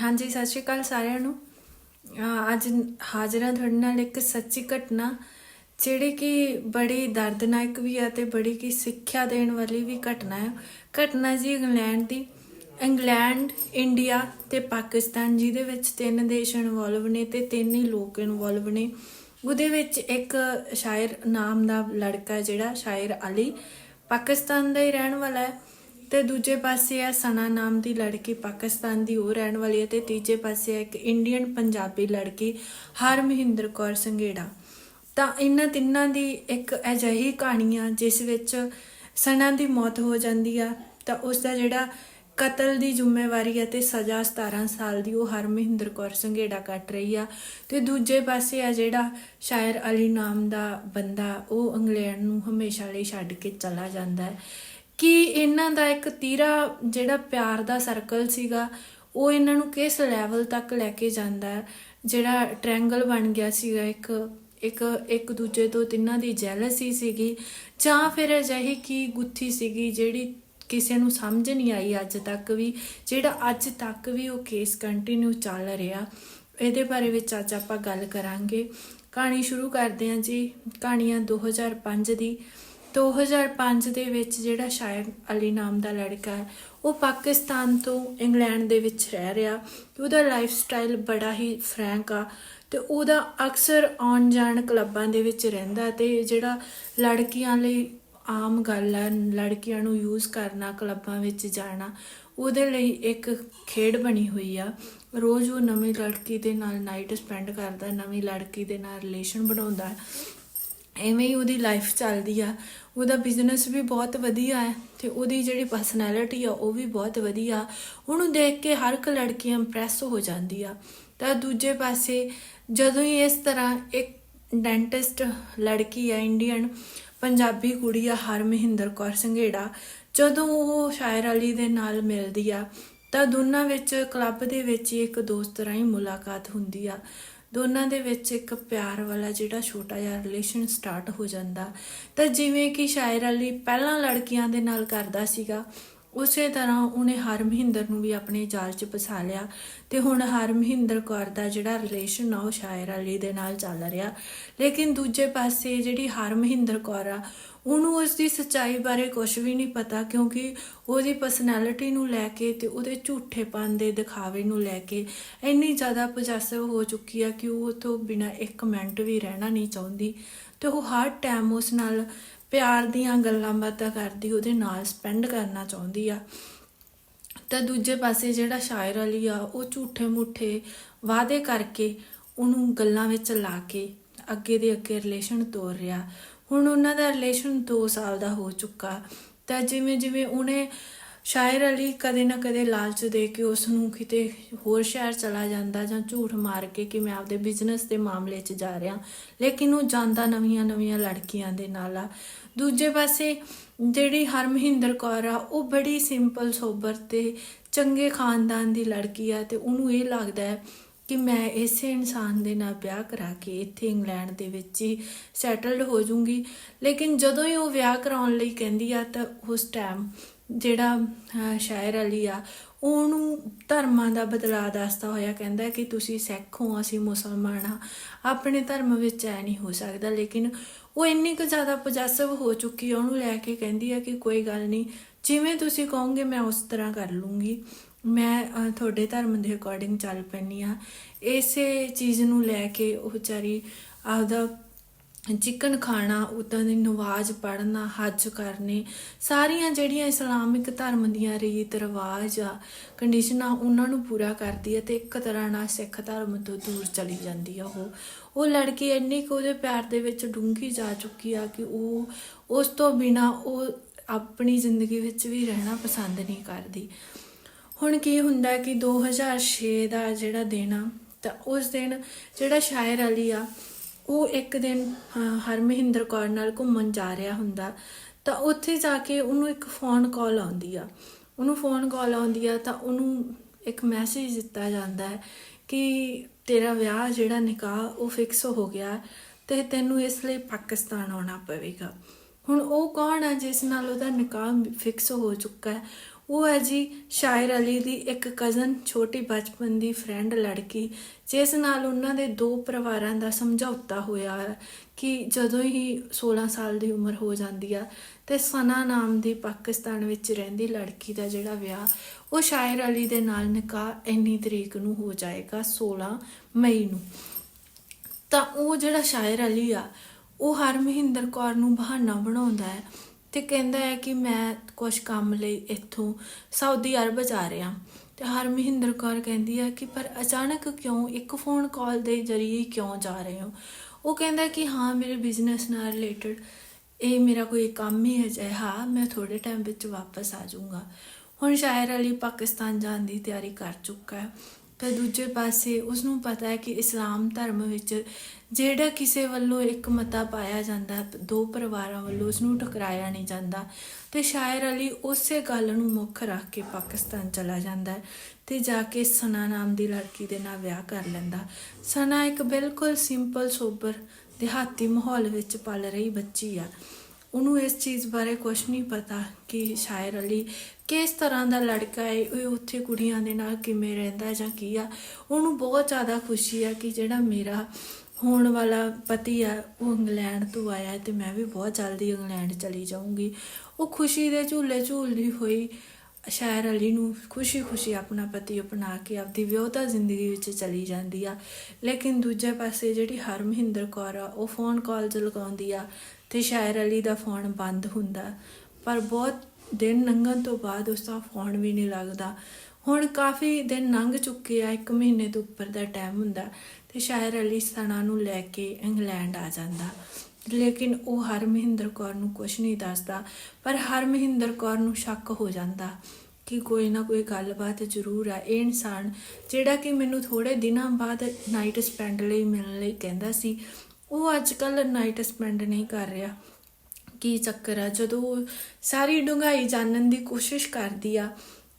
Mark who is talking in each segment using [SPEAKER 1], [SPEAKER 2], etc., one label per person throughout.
[SPEAKER 1] ਹਾਂਜੀ, ਸਤਿ ਸ਼੍ਰੀ ਅਕਾਲ ਸਾਰਿਆਂ ਨੂੰ। ਅੱਜ ਹਾਜ਼ਰਾਂ ਤੁਹਾਡੇ ਨਾਲ ਇੱਕ ਸੱਚੀ ਘਟਨਾ, ਜਿਹੜੀ ਕਿ ਬੜੀ ਦਰਦਨਾਕ ਵੀ ਹੈ ਤੇ ਬੜੀ ਕੀ ਸਿੱਖਿਆ ਦੇਣ ਵਾਲੀ ਵੀ ਘਟਨਾ ਹੈ ਘਟਨਾ ਜੀ ਇੰਗਲੈਂਡ ਦੀ। ਇੰਗਲੈਂਡ, ਇੰਡੀਆ ਤੇ ਪਾਕਿਸਤਾਨ, ਜਿਹਦੇ ਵਿੱਚ ਤਿੰਨ ਦੇਸ਼ ਇਨਵੋਲਵ ਨੇ ਤੇ ਤਿੰਨ ਹੀ ਲੋਕ ਇਨਵੋਲਵ ਨੇ। ਉਹਦੇ ਵਿੱਚ ਇੱਕ ਸ਼ਾਇਰ ਨਾਮ ਦਾ ਲੜਕਾ ਜਿਹੜਾ, ਸ਼ਾਇਰ ਅਲੀ, ਪਾਕਿਸਤਾਨ ਦਾ ਹੀ ਰਹਿਣ ਵਾਲਾ ਹੈ। ਤੇ ਦੂਜੇ ਪਾਸੇ ਆ ਸਨਾ ਨਾਮ ਦੀ ਲੜਕੀ ਪਾਕਿਸਤਾਨ ਦੀ ਉਹ ਰਹਿਣ ਵਾਲੀ ਹੈ ਤੇ ਤੀਜੇ ਪਾਸੇ ਆ ਇੱਕ ਇੰਡੀਅਨ ਪੰਜਾਬੀ ਲੜਕੀ ਹਰ ਮਹਿੰਦਰ ਕੌਰ ਸੰਘੇੜਾ। ਤਾਂ ਇਹਨਾਂ ਤਿੰਨਾਂ ਦੀ ਇੱਕ ਅਜਿਹੀ ਕਹਾਣੀ ਆ ਜਿਸ ਵਿੱਚ ਸਨਾ ਦੀ ਮੌਤ ਹੋ ਜਾਂਦੀ ਆ, ਤਾਂ ਉਸ ਦਾ ਜਿਹੜਾ ਕਤਲ ਦੀ ਜ਼ਿੰਮੇਵਾਰੀ ਹੈ ਤੇ ਸਜ਼ਾ 17 ਸਾਲ ਦੀ ਉਹ ਹਰਮਹਿੰਦਰ ਕੌਰ ਸੰਘੇੜਾ ਕੱਟ ਰਹੀ ਆ। ਤੇ ਦੂਜੇ ਪਾਸੇ ਆ ਜਿਹੜਾ ਸ਼ਾਇਰ ਅਲੀ ਨਾਮ ਦਾ ਬੰਦਾ, ਉਹ ਇੰਗਲੈਂਡ ਨੂੰ ਹਮੇਸ਼ਾ ਲਈ ਛੱਡ ਕੇ ਚਲਾ ਜਾਂਦਾ ਹੈ। ਕਿ ਇਹਨਾਂ ਦਾ ਇੱਕ ਤੀਰਾ ਜਿਹੜਾ ਪਿਆਰ ਦਾ ਸਰਕਲ ਸੀਗਾ, ਉਹ ਇਹਨਾਂ ਨੂੰ ਕਿਸ ਲੈਵਲ ਤੱਕ ਲੈ ਕੇ ਜਾਂਦਾ ਹੈ? ਜਿਹੜਾ ਟ੍ਰਾਇੰਗਲ ਬਣ ਗਿਆ ਸੀਗਾ, ਇੱਕ ਇੱਕ ਇੱਕ ਦੂਜੇ ਤੋਂ ਤਿੰਨਾਂ ਦੀ ਜੈਲਸੀ ਸੀਗੀ, ਜਾਂ ਫਿਰ ਅਜਿਹੀ ਕੀ ਗੁੱਥੀ ਸੀਗੀ ਜਿਹੜੀ ਕਿਸੇ ਨੂੰ ਸਮਝ ਨਹੀਂ ਆਈ ਅੱਜ ਤੱਕ ਵੀ, ਜਿਹੜਾ ਅੱਜ ਤੱਕ ਵੀ ਉਹ ਕੇਸ ਕੰਟੀਨਿਊ ਚੱਲ ਰਿਹਾ? ਇਹਦੇ ਬਾਰੇ ਵਿੱਚ ਅੱਜ ਆਪਾਂ ਗੱਲ ਕਰਾਂਗੇ। ਕਹਾਣੀ ਸ਼ੁਰੂ ਕਰਦੇ ਹਾਂ ਜੀ ਕਹਾਣੀਆਂ 2005 ਦੀ। 2005 ਦੇ ਵਿੱਚ ਜਿਹੜਾ ਸ਼ਾਇਦ ਅਲੀ ਨਾਮ ਦਾ ਲੜਕਾ ਹੈ, ਉਹ ਪਾਕਿਸਤਾਨ ਤੋਂ ਇੰਗਲੈਂਡ ਦੇ ਵਿੱਚ ਰਹਿ ਰਿਹਾ। ਤੇ ਉਹਦਾ ਲਾਈਫ ਸਟਾਈਲ ਬੜਾ ਹੀ ਫਰੈਂਕ ਆ ਤੇ ਉਹਦਾ ਅਕਸਰ ਆਉਣ ਜਾਣ ਕਲੱਬਾਂ ਦੇ ਵਿੱਚ ਰਹਿੰਦਾ ਤੇ ਜਿਹੜਾ ਲੜਕੀਆਂ ਲਈ ਆਮ ਗੱਲ ਹੈ ਲੜਕੀਆਂ ਨੂੰ ਯੂਜ਼ ਕਰਨਾ, ਕਲੱਬਾਂ ਵਿੱਚ ਜਾਣਾ, ਉਹਦੇ ਲਈ ਇੱਕ ਖੇਡ ਬਣੀ ਹੋਈ ਆ। ਰੋਜ਼ ਉਹ ਨਵੀਂ ਲੜਕੀ ਦੇ ਨਾਲ ਨਾਈਟ ਸਪੈਂਡ ਕਰਦਾ, ਨਵੀਂ ਲੜਕੀ ਦੇ ਨਾਲ ਰਿਲੇਸ਼ਨ ਬਣਾਉਂਦਾ। ਐਵੇਂ ਹੀ ਉਹਦੀ ਲਾਈਫ ਚੱਲਦੀ ਆ। ਉਹਦਾ ਬਿਜ਼ਨਸ ਵੀ ਬਹੁਤ ਵਧੀਆ ਹੈ ਤੇ ਉਹਦੀ ਜਿਹੜੀ ਪਰਸਨੈਲਿਟੀ ਆ, ਉਹ ਵੀ ਬਹੁਤ ਵਧੀਆ। ਉਹਨੂੰ ਦੇਖ ਕੇ ਹਰ ਇੱਕ ਲੜਕੀ ਇੰਪ੍ਰੈਸ ਹੋ ਜਾਂਦੀ ਆ। ਤਾਂ ਦੂਜੇ ਪਾਸੇ ਜਦੋਂ ਹੀ ਇਸ ਤਰ੍ਹਾਂ ਇੱਕ ਡੈਂਟਿਸਟ ਲੜਕੀ ਆ ਇੰਡੀਅਨ ਪੰਜਾਬੀ ਕੁੜੀ ਆ ਹਰ ਮਹਿੰਦਰ ਕੌਰ ਸੰਘੇੜਾ, ਜਦੋਂ ਉਹ ਸ਼ਾਇਰ ਅਲੀ ਦੇ ਨਾਲ ਮਿਲਦੀ ਆ, ਤਾਂ ਦੋਨਾਂ ਵਿੱਚ ਕਲੱਬ ਦੇ ਵਿੱਚ ਹੀ ਇੱਕ ਦੋਸਤ ਰਾਹੀਂ ਮੁਲਾਕਾਤ ਹੁੰਦੀ ਆ। ਦੋਨਾਂ ਦੇ ਵਿੱਚ ਇੱਕ ਪਿਆਰ ਵਾਲਾ ਜਿਹੜਾ ਛੋਟਾ ਜਿਹਾ ਰਿਲੇਸ਼ਨ ਸਟਾਰਟ ਹੋ ਜਾਂਦਾ। ਤਾਂ ਜਿਵੇਂ ਕਿ ਸ਼ਾਇਰ ਅਲੀ ਪਹਿਲਾਂ ਲੜਕੀਆਂ ਦੇ ਨਾਲ ਕਰਦਾ ਸੀਗਾ ਉਸੇ ਤਰ੍ਹਾਂ ਉਹਨੇ ਹਰ ਮਹਿੰਦਰ ਨੂੰ ਵੀ ਆਪਣੇ ਜਾਲ 'ਚ ਫਸਾ ਲਿਆ ਤੇ ਹੁਣ ਹਰ ਮਹਿੰਦਰ ਕੌਰ ਦਾ ਜਿਹੜਾ ਰਿਲੇਸ਼ਨ ਆ ਉਹ ਸ਼ਾਇਰ ਅਲੀ ਦੇ ਨਾਲ ਚੱਲ ਰਿਹਾ। ਲੇਕਿਨ ਦੂਜੇ ਪਾਸੇ ਜਿਹੜੀ ਹਰ ਮਹਿੰਦਰ ਕੌਰ ਆ, ਉਹਨੂੰ ਉਸ ਦੀ ਸੱਚਾਈ ਬਾਰੇ ਕੁਝ ਵੀ ਨਹੀਂ ਪਤਾ ਕਿਉਂਕਿ ਉਹਦੀ ਪਰਸਨੈਲਿਟੀ ਨੂੰ ਲੈ ਕੇ ਤੇ ਉਹਦੇ ਝੂਠੇਪਨ ਦੇ ਦਿਖਾਵੇ ਨੂੰ ਲੈ ਕੇ ਇੰਨੀ ਜ਼ਿਆਦਾ ਪੋਜੈਸਿਵ ਹੋ ਚੁੱਕੀ ਆ ਕਿ ਉਹ ਤੋਂ ਬਿਨਾ ਇੱਕ ਮਿੰਟ ਵੀ ਰਹਿਣਾ ਨਹੀਂ ਚਾਹੁੰਦੀ। ਤੇ ਉਹ ਹਰ ਟਾਈਮ ਉਸ ਨਾਲ ਪਿਆਰ ਦੀਆਂ ਗੱਲਾਂ ਬਾਤਾਂ ਕਰਦੀ, ਉਹਦੇ ਨਾਲ ਸਪੈਂਡ ਕਰਨਾ ਚਾਹੁੰਦੀ ਆ। ਤਾਂ ਦੂਜੇ ਪਾਸੇ ਜਿਹੜਾ ਸ਼ਾਇਰ ਅਲੀ ਆ, ਉਹ ਝੂਠੇ ਮੂਠੇ ਵਾਅਦੇ ਕਰਕੇ ਉਹਨੂੰ ਗੱਲਾਂ ਵਿੱਚ ਲਾ ਕੇ ਅੱਗੇ ਦੇ ਅੱਗੇ ਰਿਲੇਸ਼ਨ ਤੋਰ ਰਿਹਾ। ਹੁਣ ਉਹਨਾਂ ਦਾ ਰਿਲੇਸ਼ਨ 2 ਸਾਲ ਦਾ ਹੋ ਚੁੱਕਾ। ਤਾਂ ਜਿਵੇਂ ਜਿਵੇਂ ਉਹਨੇ ਸ਼ਾਇਰ ਅਲੀ ਕਦੇ ਨਾ ਕਦੇ ਲਾਲਚ ਦੇ ਕੇ ਉਸ ਨੂੰ ਕਿਤੇ ਹੋਰ ਸ਼ਹਿਰ ਚਲਾ ਜਾਂਦਾ ਜਾਂ ਝੂਠ ਮਾਰ ਕੇ ਕਿ ਮੈਂ ਆਪਦੇ ਬਿਜ਼ਨਸ ਦੇ ਮਾਮਲੇ 'ਚ ਜਾ ਰਿਹਾ। ਲੇਕਿਨ ਉਹ ਜਾਂਦਾ ਨਵੀਆਂ ਨਵੀਆਂ ਲੜਕੀਆਂ ਦੇ ਨਾਲ ਆ। ਦੂਜੇ ਪਾਸੇ ਜਿਹੜੀ ਹਰਮਹਿੰਦਰ ਕੌਰ ਆ, ਉਹ ਬੜੀ ਸਿੰਪਲ ਸੋਬਰ ਤੇ ਚੰਗੇ ਖਾਨਦਾਨ ਦੀ ਲੜਕੀ ਆ ਤੇ ਉਹਨੂੰ ਇਹ ਲੱਗਦਾ ਹੈ ਕਿ ਮੈਂ ਇਸੇ ਇਨਸਾਨ ਦੇ ਨਾਲ ਵਿਆਹ ਕਰਾ ਕੇ ਇੱਥੇ ਇੰਗਲੈਂਡ ਦੇ ਵਿੱਚ ਹੀ ਸੈਟਲਡ ਹੋ ਜਾਊਂਗੀ ਲੇਕਿਨ ਜਦੋਂ ਹੀ ਉਹ ਵਿਆਹ ਕਰਾਉਣ ਲਈ ਕਹਿੰਦੀ ਆ ਤਾਂ ਉਸ ਟਾਈਮ ਜਿਹੜਾ ਅਹ, ਸ਼ਾਇਰ ਅਲੀ ਆ ਉਹਨੂੰ ਧਰਮਾਂ ਦਾ ਬਦਲਾਅ ਦੱਸਦਾ ਹੋਇਆ ਕਹਿੰਦਾ ਕਿ ਤੁਸੀਂ ਸਿੱਖ ਹੋ ਅਸੀਂ ਮੁਸਲਮਾਨ ਆ ਆਪਣੇ ਧਰਮ ਵਿੱਚ ਐ ਨਹੀਂ ਹੋ ਸਕਦਾ ਲੇਕਿਨ ਉਹ ਇੰਨੀ ਕੁ ਜ਼ਿਆਦਾ ਪੋਜੈਸਿਵ ਹੋ ਚੁੱਕੀ ਆ ਉਹਨੂੰ ਲੈ ਕੇ ਕਹਿੰਦੀ ਆ ਕਿ ਕੋਈ ਗੱਲ ਨਹੀਂ ਜਿਵੇਂ ਤੁਸੀਂ ਕਹੋਗੇ ਮੈਂ ਉਸ ਤਰ੍ਹਾਂ ਕਰ ਲੂੰਗੀ। ਮੈਂ ਤੁਹਾਡੇ ਧਰਮ ਦੇ ਅਕੋਰਡਿੰਗ ਚੱਲ ਪੈਣੀ ਆ। ਇਸੇ ਚੀਜ਼ ਨੂੰ ਲੈ ਕੇ ਉਹ ਵਿਚਾਰੀ ਆਪਦਾ ਚਿਕਨ ਖਾਣਾ, ਉਦਾਂ ਦੀ ਨਵਾਜ਼ ਪੜ੍ਹਨਾ, ਹੱਜ ਕਰਨੇ, ਸਾਰੀਆਂ ਜਿਹੜੀਆਂ ਇਸਲਾਮਿਕ ਧਰਮ ਦੀਆਂ ਰੀਤ ਰਿਵਾਜ ਆ ਕੰਡੀਸ਼ਨਾਂ ਉਹਨਾਂ ਨੂੰ ਪੂਰਾ ਕਰਦੀ ਹੈ ਤੇ ਇੱਕ ਤਰ੍ਹਾਂ ਨਾਲ ਸਿੱਖ ਧਰਮ ਤੋਂ ਦੂਰ ਚਲੀ ਜਾਂਦੀ ਆ ਉਹ। ਉਹ ਲੜਕੀ ਇੰਨੀ ਕੁ ਉਹਦੇ ਪਿਆਰ ਦੇ ਵਿੱਚ ਡੂੰਘੀ ਜਾ ਚੁੱਕੀ ਆ ਕਿ ਉਹ ਉਸ ਤੋਂ ਬਿਨਾ ਉਹ ਆਪਣੀ ਜ਼ਿੰਦਗੀ ਵਿੱਚ ਵੀ ਰਹਿਣਾ ਪਸੰਦ ਨਹੀਂ ਕਰਦੀ। ਹੁਣ ਕੀ ਹੁੰਦਾ ਕਿ 2006 ਦਾ ਜਿਹੜਾ ਦਿਨ ਆ, ਤਾਂ ਉਸ ਦਿਨ ਜਿਹੜਾ ਸ਼ਾਇਰ ਅਲੀ ਆ ਉਹ ਇੱਕ ਦਿਨ ਹਰ ਮਹਿੰਦਰ ਕੌਰ ਨਾਲ ਘੁੰਮਣ ਜਾ ਰਿਹਾ ਹੁੰਦਾ, ਤਾਂ ਉੱਥੇ ਜਾ ਕੇ ਉਹਨੂੰ ਇੱਕ ਫੋਨ ਕਾਲ ਆਉਂਦੀ ਆ। ਉਹਨੂੰ ਫੋਨ ਕਾਲ ਆਉਂਦੀ ਆ ਤਾਂ ਉਹਨੂੰ ਇੱਕ ਮੈਸੇਜ ਦਿੱਤਾ ਜਾਂਦਾ ਹੈ ਕਿ ਤੇਰਾ ਵਿਆਹ ਜਿਹੜਾ ਨਿਕਾਹ ਉਹ ਫਿਕਸ ਹੋ ਗਿਆ ਤੇ ਤੈਨੂੰ ਇਸ ਲਈ ਪਾਕਿਸਤਾਨ ਆਉਣਾ ਪਵੇਗਾ। ਹੁਣ ਉਹ ਕੌਣ ਆ ਜਿਸ ਨਾਲ ਉਹਦਾ ਨਿਕਾਹ ਫਿਕਸ ਹੋ ਚੁੱਕਾ ਹੈ? ਉਹ ਹੈ ਜੀ ਸ਼ਾਇਰ ਅਲੀ ਦੀ ਇੱਕ ਕਜ਼ਨ ਛੋਟੀ ਬਚਪਨ ਦੀ ਫਰੈਂਡ ਲੜਕੀ, ਜਿਸ ਨਾਲ ਉਹਨਾਂ ਦੇ ਦੋ ਪਰਿਵਾਰਾਂ ਦਾ ਸਮਝੌਤਾ ਹੋਇਆ ਕਿ ਜਦੋਂ ਹੀ 16 ਸਾਲ ਦੀ ਉਮਰ ਹੋ ਜਾਂਦੀ ਆ ਤੇ ਸਨਾ ਨਾਮ ਦੀ ਪਾਕਿਸਤਾਨ ਵਿੱਚ ਰਹਿੰਦੀ ਲੜਕੀ ਦਾ ਜਿਹੜਾ ਵਿਆਹ, ਉਹ ਸ਼ਾਇਰ ਅਲੀ ਦੇ ਨਾਲ ਨਿਕਾਹ ਇੰਨੀ ਤਰੀਕ ਨੂੰ ਹੋ ਜਾਏਗਾ 16 ਮਈ ਨੂੰ। ਤਾਂ ਉਹ ਜਿਹੜਾ ਸ਼ਾਇਰ ਅਲੀ ਆ, ਉਹ ਹਰ ਮਹਿੰਦਰ ਕੌਰ ਨੂੰ ਬਹਾਨਾ ਬਣਾਉਂਦਾ ਹੈ। ਤੇ ਕਹਿੰਦਾ ਹੈ ਕਿ ਮੈਂ ਕੁਝ ਕੰਮ ਲਈ ਇੱਥੋਂ ਸਾਊਦੀ ਅਰਬ ਜਾ ਰਿਹਾ। ਤੇ ਹਰਮਹਿੰਦਰ ਕੌਰ ਕਹਿੰਦੀ ਹੈ ਕਿ ਪਰ ਅਚਾਨਕ ਕਿਉਂ ਇੱਕ ਫੋਨ ਕਾਲ ਦੇ ਜ਼ਰੀਏ ਕਿਉਂ ਜਾ ਰਹੇ ਹੋ? ਉਹ ਕਹਿੰਦਾ ਕਿ ਹਾਂ, ਮੇਰੇ ਬਿਜ਼ਨਸ ਨਾਲ ਰਿਲੇਟਡ ਇਹ ਮੇਰਾ ਕੋਈ ਕੰਮ ਹੀ ਹੈ ਅਜਿਹਾ, ਮੈਂ ਥੋੜੇ ਟਾਈਮ ਵਿੱਚ ਵਾਪਸ ਆ ਜਾਊਂਗਾ। ਹੁਣ ਸ਼ਾਇਰ ਅਲੀ ਪਾਕਿਸਤਾਨ ਜਾਣ ਦੀ ਤਿਆਰੀ ਕਰ ਚੁੱਕਾ ਹੈ। ਤੇ ਦੂਜੇ ਪਾਸੇ ਉਸ ਨੂੰ ਪਤਾ ਹੈ ਕਿ ਇਸਲਾਮ ਧਰਮ ਵਿੱਚ ਜਿਹੜਾ ਕਿਸੇ ਵੱਲੋਂ ਇੱਕ ਮਤਾ ਪਾਇਆ ਜਾਂਦਾ, ਦੋ ਪਰਿਵਾਰਾਂ ਵੱਲੋਂ ਉਸ ਨੂੰ ਟਕਰਾਇਆ ਨਹੀਂ ਜਾਂਦਾ ਤੇ ਸ਼ਾਇਰ ਅਲੀ ਉਸੇ ਗੱਲ ਨੂੰ ਮੁੱਖ ਰੱਖ ਕੇ ਪਾਕਿਸਤਾਨ ਚਲਾ ਜਾਂਦਾ ਹੈ ਤੇ ਜਾ ਕੇ ਸਨਾ ਨਾਮ ਦੀ ਲੜਕੀ ਦੇ ਨਾਲ ਵਿਆਹ ਕਰ ਲੈਂਦਾ। ਸਨਾ ਇੱਕ ਬਿਲਕੁਲ ਸਿੰਪਲ ਸੋਬਰ, ਦਿਹਾਤੀ ਮਾਹੌਲ ਵਿੱਚ ਪਲ ਰਹੀ ਬੱਚੀ ਆ। ਉਹਨੂੰ ਇਸ ਚੀਜ਼ ਬਾਰੇ ਕੁਝ ਨਹੀਂ ਪਤਾ ਕਿ ਸ਼ਾਇਰ ਅਲੀ ਕਿਸ ਤਰ੍ਹਾਂ ਦਾ ਲੜਕਾ ਹੈ ਉਹ ਉੱਥੇ ਕੁੜੀਆਂ ਦੇ ਨਾਲ ਕਿਵੇਂ ਰਹਿੰਦਾ ਜਾਂ ਕੀ ਆ। ਉਹਨੂੰ ਬਹੁਤ ਜ਼ਿਆਦਾ ਖੁਸ਼ੀ ਆ ਕਿ ਜਿਹੜਾ ਮੇਰਾ ਹੋਣ ਵਾਲਾ ਪਤੀ ਆ, ਉਹ ਇੰਗਲੈਂਡ ਤੋਂ ਆਇਆ ਹੈ ਤੇ ਮੈਂ ਵੀ ਬਹੁਤ ਜਲਦੀ ਇੰਗਲੈਂਡ ਚਲੀ ਜਾਊਂਗੀ। ਉਹ ਖੁਸ਼ੀ ਦੇ ਝੂਲੇ ਝੂਲਦੀ ਹੋਈ ਸ਼ਾਇਰ ਅਲੀ ਨੂੰ ਖੁਸ਼ੀ-ਖੁਸ਼ੀ ਆਪਣਾ ਪਤੀ ਅਪਣਾ ਕੇ ਆਪਦੀ ਵਿਆਹਤਾ ਜ਼ਿੰਦਗੀ ਵਿੱਚ ਚਲੀ ਜਾਂਦੀ ਆ। ਲੇਕਿਨ ਦੂਜੇ ਪਾਸੇ ਜਿਹੜੀ ਹਰਮਹਿੰਦਰ ਕੌਰ ਆ, ਉਹ ਫੋਨ ਕਾਲਸ ਲਗਾਉਂਦੀ ਆ ਤੇ ਸ਼ਾਇਰ ਅਲੀ ਦਾ ਫੋਨ ਬੰਦ ਹੁੰਦਾ। ਪਰ ਬਹੁਤ ਦਿਨ ਲੰਘਣ ਤੋਂ ਬਾਅਦ ਉਸ ਦਾ ਫੋਨ ਵੀ ਨਹੀਂ ਲੱਗਦਾ। ਹੁਣ ਕਾਫੀ ਦਿਨ ਲੰਘ ਚੁੱਕੇ ਆ, ਇੱਕ ਮਹੀਨੇ ਤੋਂ ਉੱਪਰ ਦਾ ਟਾਈਮ ਹੁੰਦਾ ਤੇ ਸ਼ਾਇਰ ਅਲੀ ਸਨਾ ਨੂੰ ਲੈ ਕੇ ਇੰਗਲੈਂਡ ਆ ਜਾਂਦਾ। ਲੇਕਿਨ ਉਹ ਹਰ ਮਹਿੰਦਰ ਕੌਰ ਨੂੰ ਕੁਝ ਨਹੀਂ ਦੱਸਦਾ, ਪਰ ਹਰ ਮਹਿੰਦਰ ਕੌਰ ਨੂੰ ਸ਼ੱਕ ਹੋ ਜਾਂਦਾ ਕਿ ਕੋਈ ਨਾ ਕੋਈ ਗੱਲਬਾਤ ਜ਼ਰੂਰ ਆ। ਇਹ ਇਨਸਾਨ ਜਿਹੜਾ ਕਿ ਮੈਨੂੰ ਥੋੜੇ ਦਿਨਾਂ ਬਾਅਦ ਨਾਈਟ ਸਪੈਂਡ ਲਈ ਮਿਲਣ ਲਈ ਕਹਿੰਦਾ ਸੀ ਉਹ ਅੱਜ ਕੱਲ ਨਾਈਟ ਸਪੈਂਡ ਨਹੀਂ ਕਰ ਰਿਹਾ। ਕੀ ਚੱਕਰ ਆ? ਜਦੋਂ ਉਹ ਸਾਰੀ ਡੂੰਘਾਈ ਜਾਣਨ ਦੀ ਕੋਸ਼ਿਸ਼ ਕਰਦੀ ਆ,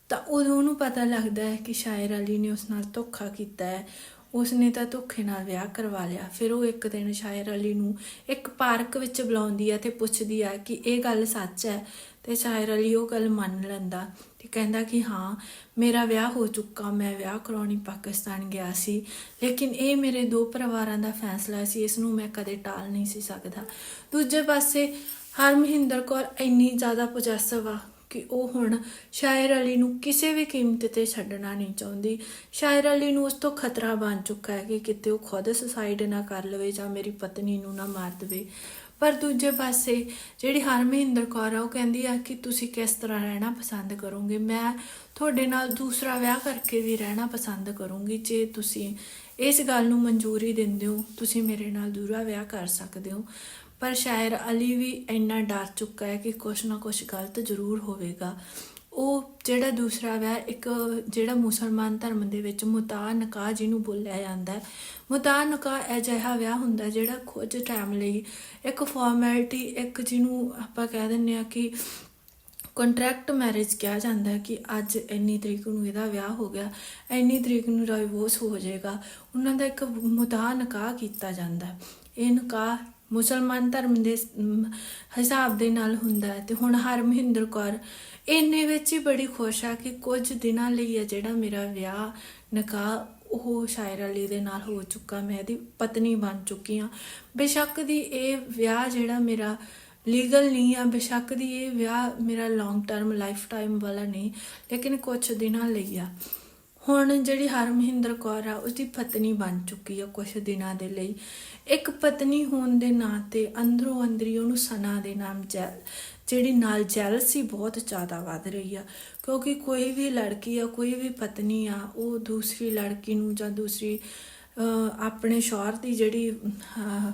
[SPEAKER 1] ਤਾਂ ਉਦੋਂ ਉਹਨੂੰ ਪਤਾ ਲੱਗਦਾ ਹੈ ਕਿ ਸ਼ਾਇਰ ਅਲੀ ਨੇ ਉਸ ਨਾਲ ਧੋਖਾ ਕੀਤਾ ਹੈ। ਉਸਨੇ ਤਾਂ ਧੋਖੇ ਨਾਲ ਵਿਆਹ ਕਰਵਾ ਲਿਆ। ਫਿਰ ਉਹ ਇੱਕ ਦਿਨ ਸ਼ਾਇਰ ਅਲੀ ਨੂੰ ਇੱਕ ਪਾਰਕ ਵਿੱਚ ਬੁਲਾਉਂਦੀ ਹੈ ਤੇ ਪੁੱਛਦੀ ਆ ਕਿ ਇਹ ਗੱਲ ਸੱਚ ਹੈ। ਤੇ ਸ਼ਾਇਰ ਅਲੀ ਉਹ ਗੱਲ ਮੰਨ ਲੈਂਦਾ ਤੇ ਕਹਿੰਦਾ ਕਿ ਹਾਂ, ਮੇਰਾ ਵਿਆਹ ਹੋ ਚੁੱਕਾ, ਮੈਂ ਵਿਆਹ ਕਰਾਉਣੀ ਪਾਕਿਸਤਾਨ ਗਿਆ ਸੀ, ਲੇਕਿਨ ਇਹ ਮੇਰੇ ਦੋ ਪਰਿਵਾਰਾਂ ਦਾ ਫੈਸਲਾ ਸੀ, ਇਸ ਨੂੰ ਮੈਂ ਕਦੇ ਟਾਲ ਨਹੀਂ ਸੀ ਸਕਦਾ। ਦੂਜੇ ਪਾਸੇ ਹਰ ਮਹਿੰਦਰ ਕੌਰ ਇੰਨੀ ਜ਼ਿਆਦਾ ਪੋਜੈਸਿਵ ਆ ਕਿ ਉਹ ਹੁਣ ਸ਼ਾਇਰ ਅਲੀ ਨੂੰ ਕਿਸੇ ਵੀ ਕੀਮਤ ਤੇ ਛੱਡਣਾ ਨਹੀਂ ਚਾਹੁੰਦੀ। ਸ਼ਾਇਰ ਅਲੀ ਨੂੰ ਉਸ ਤੋਂ ਖਤਰਾ ਬਣ ਚੁੱਕਾ ਹੈ ਕਿ ਕਿਤੇ ਉਹ ਖੁਦ ਸੁਸਾਈਡ ਨਾ ਕਰ ਲਵੇ ਜਾਂ ਮੇਰੀ ਪਤਨੀ ਨੂੰ ਨਾ ਮਾਰ ਦੇਵੇ। ਪਰ ਦੂਜੇ ਪਾਸੇ ਜਿਹੜੀ ਹਰਮਹਿੰਦਰ ਕੌਰ ਆ, ਉਹ ਕਹਿੰਦੀ ਆ ਕਿ ਤੁਸੀਂ ਕਿਸ ਤਰ੍ਹਾਂ ਰਹਿਣਾ ਪਸੰਦ ਕਰੋਗੇ? ਮੈਂ ਤੁਹਾਡੇ ਨਾਲ ਦੂਸਰਾ ਵਿਆਹ ਕਰਕੇ ਵੀ ਰਹਿਣਾ ਪਸੰਦ ਕਰੂੰਗੀ। ਜੇ ਤੁਸੀਂ ਇਸ ਗੱਲ ਨੂੰ ਮਨਜ਼ੂਰੀ ਦਿੰਦੇ ਹੋ, ਤੁਸੀਂ ਮੇਰੇ ਨਾਲ ਦੂਰਾ ਵਿਆਹ ਕਰ ਸਕਦੇ ਹੋ। ਪਰ ਸ਼ਾਇਰ ਅਲੀ ਵੀ ਇੰਨਾ ਡਰ ਚੁੱਕਾ ਹੈ ਕਿ ਕੁਛ ਨਾ ਕੁਛ ਗਲਤ ਜ਼ਰੂਰ ਹੋਵੇਗਾ। ਉਹ ਜਿਹੜਾ ਦੂਸਰਾ ਵਿਆਹ ਇੱਕ ਜਿਹੜਾ ਮੁਸਲਮਾਨ ਧਰਮ ਦੇ ਵਿੱਚ ਮੁਤਾ ਨਿਕਾਹ ਜਿਹਨੂੰ ਬੋਲਿਆ ਜਾਂਦਾ ਹੈ। ਮੁਤਾ ਨਿਕਾਹ ਅਜਿਹਾ ਵਿਆਹ ਹੁੰਦਾ ਜਿਹੜਾ ਕੁਝ ਟਾਈਮ ਲਈ ਇੱਕ ਫਾਰਮੈਲਿਟੀ ਇੱਕ ਜਿਹਨੂੰ ਆਪਾਂ ਕਹਿ ਦਿੰਦੇ ਆ ਕਿ ਕੰਟਰੈਕਟ ਮੈਰਿਜ ਕਿਹਾ ਜਾਂਦਾ ਹੈ ਕਿ ਅੱਜ ਇੰਨੀ ਤਰੀਕ ਨੂੰ ਇਹਦਾ ਵਿਆਹ ਹੋ ਗਿਆ, ਇੰਨੀ ਤਰੀਕ ਨੂੰ ਡਿਵੋਰਸ ਹੋ ਜਾਏਗਾ। ਉਹਨਾਂ ਦਾ ਇੱਕ ਮੁਤਾ ਨਿਕਾਹ ਕੀਤਾ ਜਾਂਦਾ ਹੈ। ਇਹ ਨਿਕਾਹ ਮੁਸਲਮਾਨ ਧਰਮ ਦੇ ਹਿਸਾਬ ਦੇ ਨਾਲ ਹੁੰਦਾ ਹੈ ਤੇ ਹੁਣ ਹਰਮਹਿੰਦਰ ਕੌਰ ਇੰਨੇ ਵਿੱਚ ਹੀ ਬੜੀ ਖੁਸ਼ ਆ ਕਿ ਕੁਝ ਦਿਨਾਂ ਲਈ ਹੈ ਜਿਹੜਾ ਮੇਰਾ ਵਿਆਹ ਨਿਕਾਹ ਉਹ ਸ਼ਾਇਰ ਅਲੀ ਦੇ ਨਾਲ ਹੋ ਚੁੱਕਾ, ਮੈਂ ਇਹਦੀ ਪਤਨੀ ਬਣ ਚੁੱਕੀ ਹਾਂ। ਬੇਸ਼ੱਕ ਦੀ ਇਹ ਵਿਆਹ ਜਿਹੜਾ ਮੇਰਾ ਲੀਗਲ ਨਹੀਂ ਆ, ਬੇਸ਼ੱਕ ਦੀ ਇਹ ਵਿਆਹ ਮੇਰਾ ਲੌਂਗ ਟਰਮ ਲਾਈਫ ਟਾਈਮ ਵਾਲਾ ਨਹੀਂ, ਲੇਕਿਨ ਕੁਝ ਦਿਨਾਂ ਲਈ ਆ। ਹੁਣ ਜਿਹੜੀ ਹਰਮਹਿੰਦਰ ਕੌਰ ਆ, ਉਸਦੀ ਪਤਨੀ ਬਣ ਚੁੱਕੀ ਆ ਕੁਝ ਦਿਨਾਂ ਦੇ ਲਈ। ਇੱਕ ਪਤਨੀ ਹੋਣ ਦੇ ਨਾਂ ਤੇ ਅੰਦਰੋਂ ਅੰਦਰੀ ਉਹਨੂੰ ਸਨਾ ਦੇ ਨਾਮ ਜੈਲ ਜਿਹੜੀ ਨਾਲ ਜੈਲਸੀ ਬਹੁਤ ਜ਼ਿਆਦਾ ਵੱਧ ਰਹੀ ਆ। ਕਿਉਂਕਿ ਕੋਈ ਵੀ ਲੜਕੀ ਆ, ਕੋਈ ਵੀ ਪਤਨੀ ਆ, ਉਹ ਦੂਸਰੀ ਲੜਕੀ ਨੂੰ ਜਾਂ ਦੂਸਰੀ ਆਪਣੇ ਸ਼ੌਹਰ ਦੀ ਜਿਹੜੀ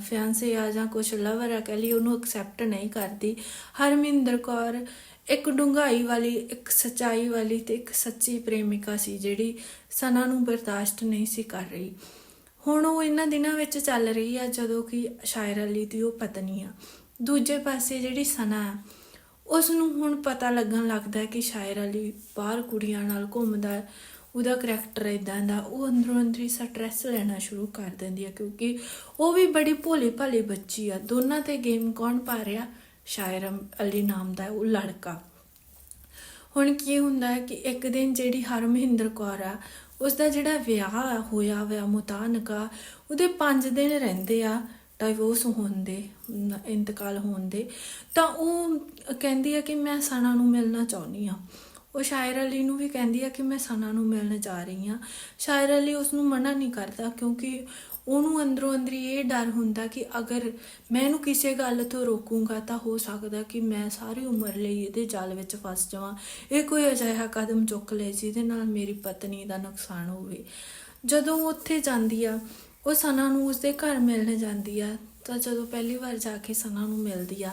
[SPEAKER 1] ਫਿਆਂਸੇ ਆ ਜਾਂ ਕੁਝ ਲਵਰ ਆ, ਕਹਿ ਲਈ ਉਹਨੂੰ ਐਕਸੈਪਟ ਨਹੀਂ ਕਰਦੀ। ਹਰਮਿੰਦਰ ਕੌਰ ਇੱਕ ਡੂੰਘਾਈ ਵਾਲੀ, ਇੱਕ ਸਚਾਈ ਵਾਲੀ ਤੇ ਇੱਕ ਸੱਚੀ ਪ੍ਰੇਮਿਕਾ ਸੀ ਜਿਹੜੀ ਸਨਾ ਨੂੰ ਬਰਦਾਸ਼ਤ ਨਹੀਂ ਸੀ ਕਰ ਰਹੀ। ਹੁਣ ਉਹ ਇਹਨਾਂ ਦਿਨਾਂ ਵਿੱਚ ਚੱਲ ਰਹੀ ਆ ਜਦੋਂ ਕਿ ਸ਼ਾਇਰ ਅਲੀ ਦੀ ਉਹ ਪਤਨੀ ਆ। ਦੂਜੇ ਪਾਸੇ ਜਿਹੜੀ ਸਨਾ ਆ ਉਸ ਨੂੰ ਹੁਣ ਪਤਾ ਲੱਗਣ ਲੱਗਦਾ ਕਿ ਸ਼ਾਇਰ ਅਲੀ ਬਾਹਰ ਕੁੜੀਆਂ ਨਾਲ ਘੁੰਮਦਾ ਉਹਦਾ ਕਰੈਕਟਰ ਇਦਾਂ ਦਾ, ਉਹ ਅੰਦਰੋਂ ਅੰਦਰੀ ਸਟ੍ਰੈਸ ਲੈਣਾ ਸ਼ੁਰੂ ਕਰ ਦਿੰਦੀ ਆ ਕਿਉਂਕਿ ਉਹ ਵੀ ਬੜੀ ਭੋਲੀ ਭਾਲੀ ਬੱਚੀ ਆ। ਦੋਨਾਂ ਤੇ ਗੇਮ ਕੌਣ ਪਾ ਰਿਹਾ? ਸ਼ਾਇਰ ਅਲੀ ਨਾਮ ਦਾ ਉਹ ਲੜਕਾ। ਹੁਣ ਕੀ ਹੁੰਦਾ ਹੈ ਕਿ ਇੱਕ ਦਿਨ ਜਿਹੜੀ ਹਰਮਹਿੰਦਰ ਕੌਰ ਆ ਉਸ ਦਾ ਜਿਹੜਾ ਵਿਆਹ ਹੋਇਆ ਹੋਇਆ ਮੁਤਾਨਕਾ ਉਹਦੇ 5 ਦਿਨ ਰਹਿੰਦੇ ਆ ਡਾਈਵੋਰਸ ਹੋਣ ਦੇ ਇੰਤਕਾਲ ਹੋਣ ਦੇ। ਤਾਂ ਉਹ ਕਹਿੰਦੀ ਆ ਕਿ ਮੈਂ ਸਨਾ ਨੂੰ ਮਿਲਣਾ ਚਾਹੁੰਦੀ ਆ। ਉਹ ਸ਼ਾਇਰ ਅਲੀ ਨੂੰ ਵੀ ਕਹਿੰਦੀ ਆ ਕਿ ਮੈਂ ਸਨਾ ਨੂੰ ਮਿਲਣ ਜਾ ਰਹੀ ਆ। ਸ਼ਾਇਰ ਅਲੀ ਉਸ ਨੂੰ ਮਨਾ ਨਹੀਂ ਕਰਦਾ ਕਿਉਂਕਿ ਉਹਨੂੰ ਅੰਦਰੋਂ ਅੰਦਰੀ ਇਹ ਡਰ ਹੁੰਦਾ ਕਿ ਅਗਰ ਮੈਂ ਇਹਨੂੰ ਕਿਸੇ ਗੱਲ ਤੋਂ ਰੋਕੂੰਗਾ ਤਾਂ ਹੋ ਸਕਦਾ ਕਿ ਮੈਂ ਸਾਰੀ ਉਮਰ ਲਈ ਇਹਦੇ ਜਾਲ ਵਿੱਚ ਫਸ ਜਾਵਾਂ। ਇਹ ਕੋਈ ਅਜਿਹਾ ਕਦਮ ਚੁੱਕ ਲੇ ਜਿਹਦੇ ਨਾਲ ਮੇਰੀ ਪਤਨੀ ਦਾ ਨੁਕਸਾਨ ਹੋਵੇ। ਜਦੋਂ ਉੱਥੇ ਜਾਂਦੀ ਆ, ਉਹ ਸਨਾ ਨੂੰ ਉਸਦੇ ਘਰ ਮਿਲਣ ਜਾਂਦੀ ਆ, ਤਾਂ ਜਦੋਂ ਪਹਿਲੀ ਵਾਰ ਜਾ ਕੇ ਸਨਾ ਨੂੰ ਮਿਲਦੀ ਆ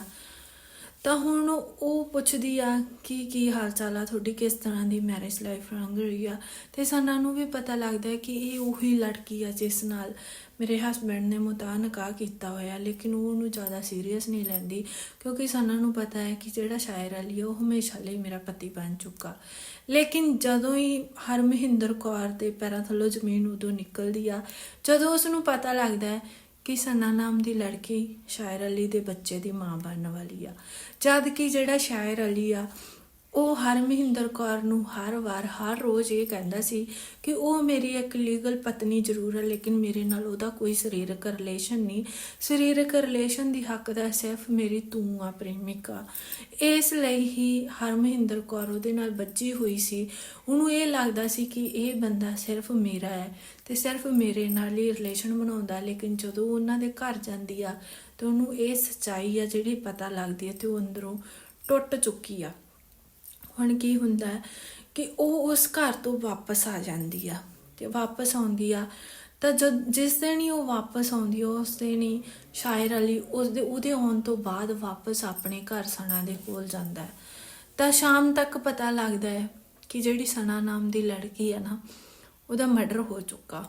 [SPEAKER 1] ਤਾਂ ਹੁਣ ਉਹ ਪੁੱਛਦੀ ਆ ਕਿ ਕੀ ਹਾਲ ਚਾਲ ਆ, ਤੁਹਾਡੀ ਕਿਸ ਤਰ੍ਹਾਂ ਦੀ ਮੈਰਿਜ ਲਾਈਫ ਲੰਘ ਰਹੀ ਆ? ਤੇ ਸਾਨੂੰ ਨੂੰ ਵੀ ਪਤਾ ਲੱਗਦਾ ਹੈ ਕਿ ਇਹ ਉਹੀ ਲੜਕੀ ਆ ਜਿਸ ਨਾਲ ਮੇਰੇ ਹਸਬੰਡ ਨੇ ਮੁਤਾ ਨਿਕਾਹ ਕੀਤਾ ਹੋਇਆ, ਲੇਕਿਨ ਉਹ ਉਹਨੂੰ ਜ਼ਿਆਦਾ ਸੀਰੀਅਸ ਨਹੀਂ ਲੈਂਦੀ, ਕਿਉਂਕਿ ਸਾਨੂੰ ਨੂੰ ਪਤਾ ਹੈ ਕਿ ਜਿਹੜਾ ਸ਼ਾਇਰ ਅਲੀ ਆ, ਉਹ ਹਮੇਸ਼ਾ ਲਈ ਮੇਰਾ ਪਤੀ ਬਣ ਚੁੱਕਾ। ਲੇਕਿਨ ਜਦੋਂ ਹੀ ਹਰਮਹਿੰਦਰ ਕੌਰ ਦੇ ਪੈਰਾਂ ਥੱਲੋਂ ਜ਼ਮੀਨ ਉਦੋਂ ਨਿਕਲਦੀ ਆ, ਜਦੋਂ ਉਸ ਨੂੰ ਪਤਾ ਲੱਗਦਾ ਹੈ ਕਿ ਸਨਾ ਨਾਮ ਦੀ ਲੜਕੀ ਸ਼ਾਇਰ ਅਲੀ ਦੇ ਬੱਚੇ ਦੀ ਮਾਂ ਬਣਨ ਵਾਲੀ ਆ। ਜਦ ਕਿ ਜਿਹੜਾ ਸ਼ਾਇਰ ਅਲੀ ਆ ਉਹ ਹਰ ਮਹਿੰਦਰ ਕੌਰ ਨੂੰ ਹਰ ਵਾਰ, ਹਰ ਰੋਜ਼ ਇਹ ਕਹਿੰਦਾ ਸੀ ਕਿ ਉਹ ਮੇਰੀ ਇੱਕ ਲੀਗਲ ਪਤਨੀ ਜ਼ਰੂਰ ਹੈ, ਲੇਕਿਨ ਮੇਰੇ ਨਾਲ ਉਹਦਾ ਕੋਈ ਸਰੀਰਕ ਰਿਲੇਸ਼ਨ ਨਹੀਂ। ਸਰੀਰਕ ਰਿਲੇਸ਼ਨ ਦੀ ਹੱਕਦਾਰ ਸਿਰਫ ਮੇਰੀ ਤੂੰ ਆ, ਪ੍ਰੇਮਿਕਾ। ਇਸ ਲਈ ਹੀ ਹਰ ਮਹਿੰਦਰ ਕੌਰ ਉਹਦੇ ਨਾਲ ਬੱਜੀ ਹੋਈ ਸੀ। ਉਹਨੂੰ ਇਹ ਲੱਗਦਾ ਸੀ ਕਿ ਇਹ ਬੰਦਾ ਸਿਰਫ ਮੇਰਾ ਹੈ ਤੇ ਸਿਰਫ ਮੇਰੇ ਨਾਲ ਹੀ ਰਿਲੇਸ਼ਨ ਬਣਾਉਂਦਾ, ਲੇਕਿਨ ਜਦੋਂ ਉਹਨਾਂ ਦੇ ਘਰ ਜਾਂਦੀ ਆ ਤੇ ਉਹਨੂੰ ਇਹ ਸੱਚਾਈ ਆ ਜਿਹੜੀ ਪਤਾ ਲੱਗਦੀ ਹੈ ਤੇ ਉਹ ਅੰਦਰੋਂ ਟੁੱਟ ਚੁੱਕੀ ਆ। ਹੁਣ ਕੀ ਹੁੰਦਾ ਕਿ ਉਹ ਉਸ ਘਰ ਤੋਂ ਵਾਪਸ ਆ ਜਾਂਦੀ ਆ ਤੇ ਵਾਪਸ ਆਉਂਦੀ ਆ, ਤਾਂ ਜਦ ਜਿਸ ਦਿਨ ਹੀ ਉਹ ਵਾਪਸ ਆਉਂਦੀ ਆ, ਉਸ ਦਿਨ ਹੀ ਸ਼ਾਇਰ ਅਲੀ ਉਸ ਦੇ ਉਹਦੇ ਆਉਣ ਤੋਂ ਬਾਅਦ ਵਾਪਸ ਆਪਣੇ ਘਰ ਸਣਾ ਦੇ ਕੋਲ ਜਾਂਦਾ ਹੈ। ਤਾਂ ਸ਼ਾਮ ਤੱਕ ਪਤਾ ਲੱਗਦਾ ਹੈ ਕਿ ਜਿਹੜੀ ਸਨਾ ਨਾਮ ਦੀ ਲੜਕੀ ਹੈ ਨਾ, ਉਹਦਾ ਮਰਡਰ ਹੋ ਚੁੱਕਾ।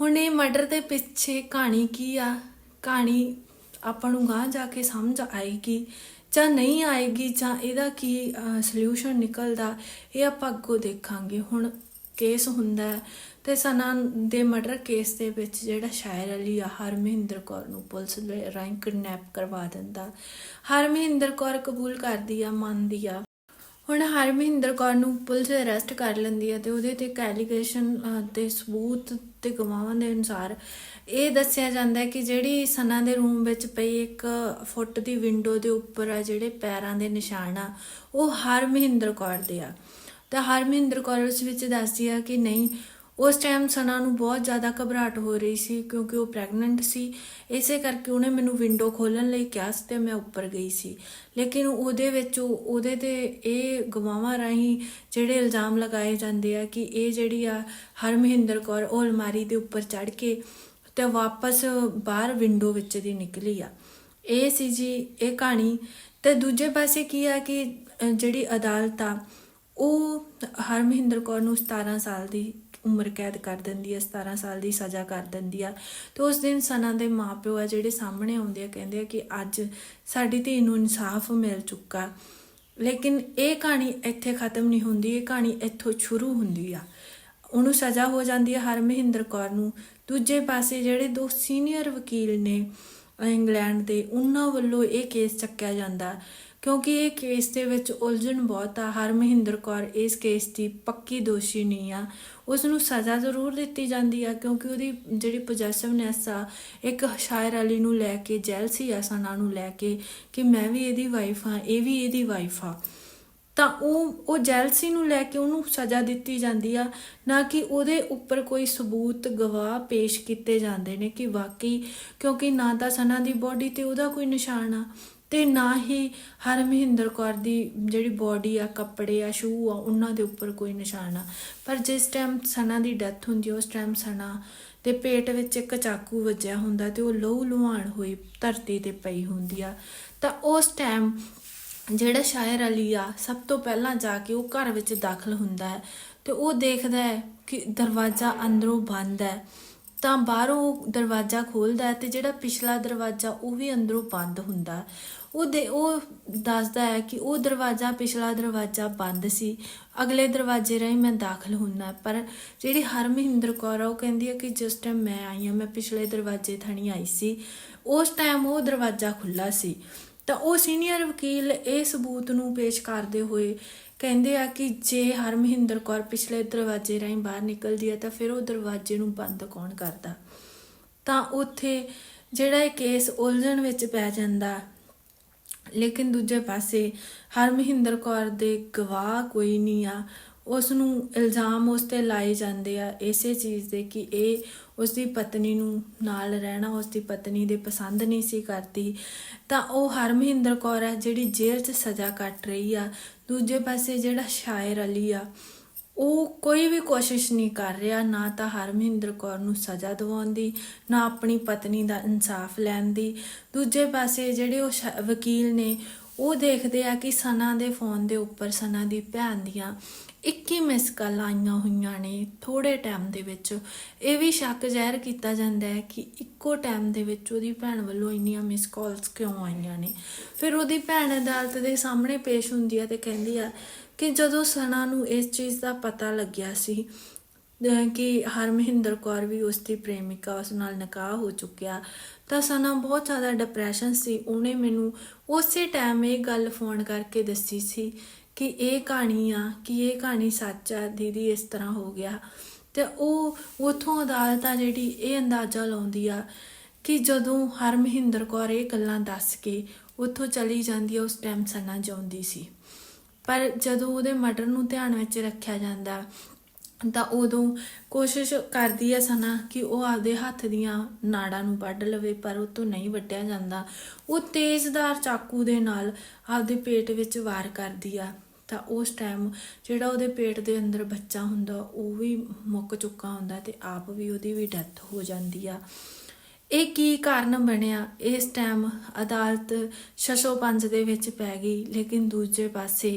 [SPEAKER 1] ਹੁਣ ਇਹ ਮਰਡਰ ਦੇ ਪਿੱਛੇ ਕਹਾਣੀ ਕੀ ਆ? ਕਹਾਣੀ ਆਪਾਂ ਨੂੰ ਗਾਂ ਜਾ ਕੇ ਸਮਝ ਆਏਗੀ ਜਾਂ ਨਹੀਂ ਆਏਗੀ ਜਾਂ ਇਹਦਾ ਕੀ ਸੋਲੂਸ਼ਨ ਨਿਕਲਦਾ, ਇਹ ਆਪਾਂ ਅੱਗੋਂ ਦੇਖਾਂਗੇ। ਹੁਣ ਕੇਸ ਹੁੰਦਾ ਹੈ ਤੇ ਸਨਾ ਦੇ ਮਰਡਰ ਕੇਸ ਦੇ ਵਿੱਚ ਜਿਹੜਾ ਸ਼ਾਇਰ ਅਲੀ ਆ, ਹਰਮਹਿੰਦਰ ਕੌਰ ਨੂੰ ਪੁਲਿਸ ਦੇ ਰਾਹੀਂ ਕਿਡਨੈਪ ਕਰਵਾ ਦਿੰਦਾ। ਹਰ ਮਹਿੰਦਰ ਕੌਰ ਕਬੂਲ ਕਰਦੀ ਆ, ਮੰਨਦੀ ਆ ਹੁਣ ਹਰਮਹਿੰਦਰ ਕੌਰ ਨੂੰ ਪੁਲਿਸ ਅਰੈਸਟ ਕਰ ਲੈਂਦੀ ਹੈ ਤੇ ਉਹਦੇ ਤੇ ਐਲੀਗੇਸ਼ਨ ਤੇ ਸਬੂਤ ਤੇ ਗਵਾਹਾਂ ਦੇ ਅਨੁਸਾਰ ਇਹ ਦੱਸਿਆ ਜਾਂਦਾ ਹੈ ਕਿ ਜਿਹੜੀ ਸਨਾ ਦੇ ਰੂਮ ਵਿੱਚ ਪਈ ਇੱਕ ਫੁੱਟ ਦੀ ਵਿੰਡੋ ਦੇ ਉੱਪਰ ਆ ਜਿਹੜੇ ਪੈਰਾਂ ਦੇ ਨਿਸ਼ਾਨ ਆ, ਉਹ ਹਰਮਹਿੰਦਰ ਕੌਰ ਦੇ ਆ। ਤਾਂ ਹਰਮਹਿੰਦਰ ਕੌਰ ਉਸ ਵਿੱਚ ਦੱਸਦੀ ਆ ਕਿ ਨਹੀਂ ਉਸ ਟਾਈਮ ਸਨਾ ਨੂੰ ਬਹੁਤ ਜ਼ਿਆਦਾ ਘਬਰਾਹਟ ਹੋ ਰਹੀ ਸੀ ਕਿਉਂਕਿ ਉਹ ਪ੍ਰੈਗਨੈਂਟ ਸੀ। ਇਸੇ ਕਰਕੇ ਉਹਨੇ ਮੈਨੂੰ ਵਿੰਡੋ ਖੋਲਣ ਲਈ ਕਿਹਾ ਸੀ ਤੇ ਮੈਂ ਉੱਪਰ ਗਈ ਸੀ। ਲੇਕਿਨ ਉਹਦੇ ਵਿੱਚ ਉਹ- ਉਹਦੇ ਤੇ ਇਹ ਗਵਾਹਾਂ ਰਾਹੀਂ ਜਿਹੜੇ ਇਲਜ਼ਾਮ ਲਗਾਏ ਜਾਂਦੇ ਆ ਕਿ ਇਹ ਜਿਹੜੀ ਆ ਹਰ ਮਹਿੰਦਰ ਕੌਰ ਉਹ ਅਲਮਾਰੀ ਦੇ ਉੱਪਰ ਚੜ ਕੇ ਤੇ ਵਾਪਸ ਬਾਹਰ ਵਿੰਡੋ ਵਿੱਚ ਦੀ ਨਿਕਲੀ ਆ। ਇਹ ਸੀ ਜੀ, ਇਹ ਕਹਾਣੀ। ਤੇ ਦੂਜੇ ਪਾਸੇ ਕੀ ਆ ਕਿ ਜਿਹੜੀ ਅਦਾਲਤ ਆ, ਉਹ ਹਰਮਹਿੰਦਰ ਕੌਰ ਨੂੰ 17 ਸਾਲ ਦੀ ਉਮਰ ਕੈਦ ਕਰ ਦਿੰਦੀ ਹੈ 17 ਸਾਲ ਦੀ ਸਜ਼ਾ ਕਰ ਦਿੰਦੀ ਆ। ਤੇ ਉਸ ਦਿਨ ਸਨਾ ਦੇ ਮਾਪਿਓ ਆ ਜਿਹੜੇ ਸਾਹਮਣੇ ਆਉਂਦੇ ਆ, ਕਹਿੰਦੇ ਆ ਕਿ ਅੱਜ ਸਾਡੀ ਧੀ ਨੂੰ ਇਨਸਾਫ ਮਿਲ ਚੁੱਕਾ। ਲੇਕਿਨ ਇਹ ਕਹਾਣੀ ਇੱਥੇ ਖਤਮ ਨਹੀਂ ਹੁੰਦੀ, ਇਹ ਕਹਾਣੀ ਇੱਥੋਂ ਸ਼ੁਰੂ ਹੁੰਦੀ ਆ। ਉਹਨੂੰ ਸਜ਼ਾ ਹੋ ਜਾਂਦੀ ਹੈ ਮਹਿੰਦਰ ਕੌਰ ਨੂੰ। ਦੂਜੇ ਪਾਸੇ ਜਿਹੜੇ ਦੋ ਸੀਨੀਅਰ ਵਕੀਲ ਨੇ ਇੰਗਲੈਂਡ ਦੇ, ਉਹਨਾਂ ਵੱਲੋਂ ਇਹ ਕੇਸ ਚੱਕਿਆ ਜਾਂਦਾ। ਕਿਉਂਕਿ ਇਹ ਕੇਸ ਦੇ ਵਿੱਚ ਉਲਝਣ ਬਹੁਤ ਆ। ਹਰ ਮਹਿੰਦਰ ਕੌਰ ਇਸ ਕੇਸ ਦੀ ਪੱਕੀ ਦੋਸ਼ੀ ਨਹੀਂ ਆ। ਉਸ ਨੂੰ ਸਜ਼ਾ ਜ਼ਰੂਰ ਦਿੱਤੀ ਜਾਂਦੀ ਆ, ਕਿਉਂਕਿ ਉਹਦੀ ਜਿਹੜੀ ਪੋਜੈਸਿਵਨੈਸ ਆ, ਇੱਕ ਸ਼ਾਇਰ ਅਲੀ ਨੂੰ ਲੈ ਕੇ ਜੈਲਸੀ ਆ ਸਨਾ ਨੂੰ ਲੈ ਕੇ ਕਿ ਮੈਂ ਵੀ ਇਹਦੀ ਵਾਈਫ ਆ ਇਹ ਵੀ ਇਹਦੀ ਵਾਈਫ ਆ। ਤਾਂ ਉਹ ਉਹ ਜੈਲਸੀ ਨੂੰ ਲੈ ਕੇ ਉਹਨੂੰ ਸਜ਼ਾ ਦਿੱਤੀ ਜਾਂਦੀ ਆ, ਨਾ ਕਿ ਉਹਦੇ ਉੱਪਰ ਕੋਈ ਸਬੂਤ, ਗਵਾਹ ਪੇਸ਼ ਕੀਤੇ ਜਾਂਦੇ ਨੇ ਕਿ ਵਾਕਈ ਕਿਉਂਕਿ ਨਾ ਤਾਂ ਸਨਾ ਦੀ ਬੋਡੀ ਤੇ ਉਹਦਾ ਕੋਈ ਨਿਸ਼ਾਨ ਆ ਤੇ ਨਾ ਹੀ ਹਰ ਮਹਿੰਦਰ ਕੌਰ ਦੀ ਜਿਹੜੀ ਬੋਡੀ ਆ, ਕੱਪੜੇ ਆ ਸ਼ੂ ਆ, ਉਹਨਾਂ ਦੇ ਉੱਪਰ ਕੋਈ ਨਿਸ਼ਾਨ ਆ। ਪਰ ਜਿਸ ਟਾਈਮ ਸਨਾ ਦੀ ਡੈਥ ਹੁੰਦੀ ਉਸ ਟਾਈਮ ਸਨਾ ਦੇ ਪੇਟ ਵਿੱਚ ਇੱਕ ਚਾਕੂ ਵੱਜਿਆ ਹੁੰਦਾ ਤੇ ਉਹ ਲਹੂ ਲੁਹਾਣ ਹੋਈ, ਧਰਤੀ ਤੇ ਪਈ ਹੁੰਦੀ ਆ। ਤਾਂ ਉਸ ਟਾਈਮ ਜਿਹੜਾ ਸ਼ਾਇਰ ਅਲੀ ਆ, ਸਭ ਤੋਂ ਪਹਿਲਾਂ ਜਾ ਕੇ ਉਹ ਘਰ ਵਿੱਚ ਦਾਖਲ ਹੁੰਦਾ ਹੈ ਤੇ ਉਹ ਦੇਖਦਾ ਹੈ ਕਿ ਦਰਵਾਜ਼ਾ ਅੰਦਰੋਂ ਬੰਦ ਹੈ। ਤਾਂ ਬਾਹਰੋਂ ਦਰਵਾਜ਼ਾ ਖੋਲਦਾ ਹੈ ਤੇ ਜਿਹੜਾ ਪਿਛਲਾ ਦਰਵਾਜ਼ਾ ਉਹ ਵੀ ਅੰਦਰੋਂ ਬੰਦ ਹੁੰਦਾ। ਉਹ ਦੇ, ਉਹ ਦੱਸਦਾ ਹੈ ਕਿ ਉਹ ਦਰਵਾਜ਼ਾ ਪਿਛਲਾ ਦਰਵਾਜ਼ਾ ਬੰਦ ਸੀ। ਅਗਲੇ ਦਰਵਾਜ਼ੇ ਰਾਹੀਂ ਮੈਂ ਦਾਖਲ ਹੁੰਨਾ, ਪਰ ਜਿਹੜੀ ਹਰਮਹਿੰਦਰ ਕੌਰ ਆ, ਉਹ ਕਹਿੰਦੀ ਹੈ ਕਿ ਜਿਸ ਟਾਈਮ ਮੈਂ ਆਈ ਹਾਂ, ਮੈਂ ਪਿਛਲੇ ਦਰਵਾਜ਼ੇ ਥਾਣੀ ਆਈ ਸੀ। ਉਸ ਟਾਈਮ ਉਹ ਦਰਵਾਜ਼ਾ ਖੁੱਲਾ ਸੀ। ਤਾਂ ਉਹ ਸੀਨੀਅਰ ਵਕੀਲ ਇਹ ਸਬੂਤ ਨੂੰ ਪੇਸ਼ ਕਰਦੇ ਹੋਏ ਕਹਿੰਦੇ ਆ ਕਿ ਜੇ ਹਰਮਹਿੰਦਰ ਕੌਰ ਪਿਛਲੇ ਦਰਵਾਜ਼ੇ ਰਾਹੀਂ ਬਾਹਰ ਨਿਕਲਦੀ ਹੈ, ਤਾਂ ਫਿਰ ਉਹ ਦਰਵਾਜ਼ੇ ਨੂੰ ਬੰਦ ਕੌਣ ਕਰਦਾ? ਤਾਂ ਉੱਥੇ ਜਿਹੜਾ ਇਹ ਕੇਸ ਉਲਝਣ ਵਿੱਚ ਪੈ ਜਾਂਦਾ ਲੇਕਿਨ ਦੂਜੇ ਪਾਸੇ ਹਰਮਹਿੰਦਰ ਕੌਰ ਦੇ ਗਵਾਹ ਕੋਈ ਨਹੀਂ ਆ। ਉਸ ਨੂੰ ਇਲਜ਼ਾਮ ਉਸ ਤੇ ਲਾਏ ਜਾਂਦੇ ਆ ਇਸੇ ਚੀਜ਼ ਦੇ ਕਿ ਇਹ ਉਸ ਦੀ ਪਤਨੀ ਨੂੰ ਨਾਲ ਰਹਿਣਾ ਉਸ ਦੀ ਪਤਨੀ ਦੇ ਪਸੰਦ ਨਹੀਂ ਸੀ ਕਰਦੀ। ਤਾਂ ਉਹ ਹਰਮਹਿੰਦਰ ਕੌਰ ਹੈ ਜਿਹੜੀ ਜੇਲ੍ਹ 'ਚ ਸਜ਼ਾ ਕੱਟ ਰਹੀ ਆ। ਦੂਜੇ ਪਾਸੇ ਜਿਹੜਾ ਸ਼ਾਇਰ ਅਲੀ ਆ ਉਹ ਕੋਈ ਵੀ ਕੋਸ਼ਿਸ਼ ਨਹੀਂ ਕਰ ਰਿਹਾ, ਨਾ ਤਾਂ ਹਰਮਿੰਦਰ ਕੌਰ ਨੂੰ ਸਜ਼ਾ ਦਿਵਾਉਣ ਦੀ ਨਾ ਆਪਣੀ ਪਤਨੀ ਦਾ ਇਨਸਾਫ ਲੈਣ ਦੀ ਦੂਜੇ ਪਾਸੇ ਜਿਹੜੇ ਉਹ ਸ਼- ਵਕੀਲ ਨੇ, ਉਹ ਦੇਖਦੇ ਆ ਕਿ ਸਨਾ ਦੇ ਫੋਨ ਦੇ ਉੱਪਰ ਸਨਾ ਦੀ ਭੈਣ ਦੀਆਂ 21 ਮਿਸ ਕਾਲ ਆਈਆਂ ਹੋਈਆਂ ਨੇ ਥੋੜੇ ਟਾਈਮ ਦੇ ਵਿੱਚ। ਇਹ ਵੀ ਸ਼ੱਕ ਜ਼ਾਹਿਰ ਕੀਤਾ ਜਾਂਦਾ ਹੈ ਕਿ ਇੱਕੋ ਟਾਈਮ ਦੇ ਵਿੱਚ ਉਹਦੀ ਭੈਣ ਵੱਲੋਂ ਇੰਨੀਆਂ ਮਿਸ ਕਾਲਸ ਕਿਉਂ ਆਈਆਂ ਨੇ। ਫਿਰ ਉਹਦੀ ਭੈਣ ਅਦਾਲਤ ਦੇ ਸਾਹਮਣੇ ਪੇਸ਼ ਹੁੰਦੀ ਆ ਤੇ ਕਹਿੰਦੀ ਆ ਕਿ ਜਦੋਂ ਸਨਾ ਨੂੰ ਇਸ ਚੀਜ਼ ਦਾ ਪਤਾ ਲੱਗਿਆ ਸੀ, ਅਹ ਕਿ ਹਰਮਹਿੰਦਰ ਕੌਰ ਵੀ ਉਸ ਦੀ ਪ੍ਰੇਮਿਕਾ ਉਸ ਨਾਲ ਨਿਕਾਹ ਹੋ ਚੁੱਕਿਆ, ਤਾਂ ਸਨਾ ਬਹੁਤ ਜ਼ਿਆਦਾ ਡਿਪਰੈਸ਼ਨ ਸੀ। ਉਹਨੇ ਮੈਨੂੰ ਉਸੇ ਟਾਈਮ ਇਹ ਗੱਲ ਫੋਨ ਕਰਕੇ ਦੱਸੀ ਸੀ ਕਿ ਇਹ ਕਹਾਣੀ ਆ, ਕਿ ਇਹ ਕਹਾਣੀ ਸੱਚ ਆ, ਦੀਦੀ ਇਸ ਤਰ੍ਹਾਂ ਹੋ ਗਿਆ। ਤੇ ਉਹ ਉਥੋਂ ਅਦਾਲਤ ਆ ਜਿਹੜੀ ਇਹ ਅੰਦਾਜ਼ਾ ਲਾਉਂਦੀ ਆ ਕਿ ਜਦੋਂ ਹਰਮਹਿੰਦਰ ਕੌਰ ਇਹ ਗੱਲਾਂ ਦੱਸ ਕੇ ਉੱਥੋਂ ਚਲੀ ਜਾਂਦੀ ਆ, ਉਸ ਟਾਈਮ ਸਨਾ ਜਿਉਂਦੀ ਸੀ। ਪਰ ਜਦੋਂ ਉਹਦੇ ਮਟਰ ਨੂੰ ਧਿਆਨ ਵਿੱਚ ਰੱਖਿਆ ਜਾਂਦਾ, ਤਾਂ ਉਦੋਂ ਕੋਸ਼ਿਸ਼ ਕਰਦੀ ਹੈ ਸਨਾ ਕਿ ਉਹ ਆਪਦੇ ਹੱਥ ਦੀਆਂ ਨਾੜਾਂ ਨੂੰ ਵੱਢ ਲਵੇ, ਪਰ ਉਹ ਤੋਂ ਨਹੀਂ ਵੱਢਿਆ ਜਾਂਦਾ। ਉਹ ਤੇਜ਼ਦਾਰ ਚਾਕੂ ਦੇ ਨਾਲ ਆਪਦੇ ਪੇਟ ਵਿੱਚ ਵਾਰ ਕਰਦੀ ਆ। ਤਾਂ ਉਸ ਟਾਈਮ ਜਿਹੜਾ ਉਹਦੇ ਪੇਟ ਦੇ ਅੰਦਰ ਬੱਚਾ ਹੁੰਦਾ, ਉਹ ਵੀ ਮੁੱਕ ਚੁੱਕਾ ਹੁੰਦਾ ਤੇ ਆਪ ਵੀ ਉਹਦੀ ਵੀ ਡੈਥ ਹੋ ਜਾਂਦੀ ਆ। ਇਹ ਕੀ ਕਾਰਨ ਬਣਿਆ? ਇਸ ਟਾਈਮ ਅਦਾਲਤ 605 ਦੇ ਵਿੱਚ ਪੈ ਗਈ, ਲੇਕਿਨ ਦੂਜੇ ਪਾਸੇ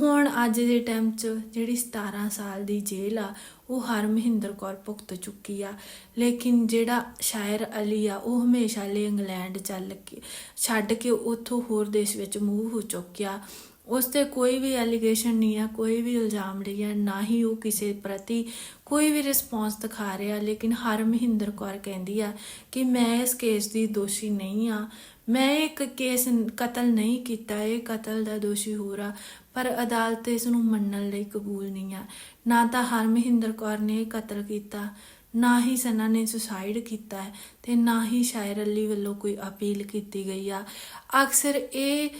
[SPEAKER 1] ਹੁਣ ਅੱਜ ਦੇ ਟਾਈਮ 'ਚ ਜਿਹੜੀ 17 ਸਾਲ ਦੀ ਜੇਲ੍ਹ ਆ, ਉਹ ਹਰ ਮਹਿੰਦਰ ਕੌਰ ਭੁਗਤ ਚੁੱਕੀ ਆ। ਲੇਕਿਨ ਜਿਹੜਾ ਸ਼ਾਇਰ ਅਲੀ ਆ, ਉਹ ਹਮੇਸ਼ਾ ਲਈ ਇੰਗਲੈਂਡ ਚੱਲ ਕੇ, ਛੱਡ ਕੇ ਉੱਥੋਂ ਹੋਰ ਦੇਸ਼ ਵਿੱਚ ਮੂਵ ਹੋ ਚੁੱਕਿਆ। ਉਸ ਤੇ ਕੋਈ ਵੀ ਐਲੀਗੇਸ਼ਨ ਨਹੀਂ ਆ, ਕੋਈ ਵੀ ਇਲਜ਼ਾਮ ਨਹੀਂ ਆ, ਨਾ ਹੀ ਉਹ ਕਿਸੇ ਪ੍ਰਤੀ ਕੋਈ ਵੀ ਰਿਸਪੌਂਸ ਦਿਖਾ ਰਿਹਾ, ਲੇਕਿਨ ਹਰ ਮਹਿੰਦਰ ਕੌਰ ਕਹਿੰਦੀ ਆ ਕਿ ਮੈਂ ਇਸ ਕੇਸ ਦੀ ਦੋਸ਼ੀ ਨਹੀਂ ਆ। ਮੈਂ ਇੱਕ ਕੇਸ ਕਤਲ ਨਹੀਂ ਕੀਤਾ, ਇਹ ਕਤਲ ਦਾ ਦੋਸ਼ੀ ਹੋ ਰਾ ਪਰ ਅਦਾਲਤ ਇਸ ਨੂੰ ਮੰਨਣ ਲਈ ਕਬੂਲ ਨਹੀਂ ਆ। ਨਾ ਤਾਂ ਹਰ ਮਹਿੰਦਰ ਕੌਰ ਨੇ ਇਹ ਕਤਲ ਕੀਤਾ, ਨਾ ਹੀ ਸਨਾ ਨੇ ਸੁਸਾਈਡ ਕੀਤਾ ਹੈ, ਤੇ ਨਾ ਹੀ ਸ਼ਾਇਰ ਅਲੀ ਵੱਲੋਂ ਕੋਈ ਅਪੀਲ ਕੀਤੀ ਗਈ ਆ। ਅਕਸਰ ਇਹ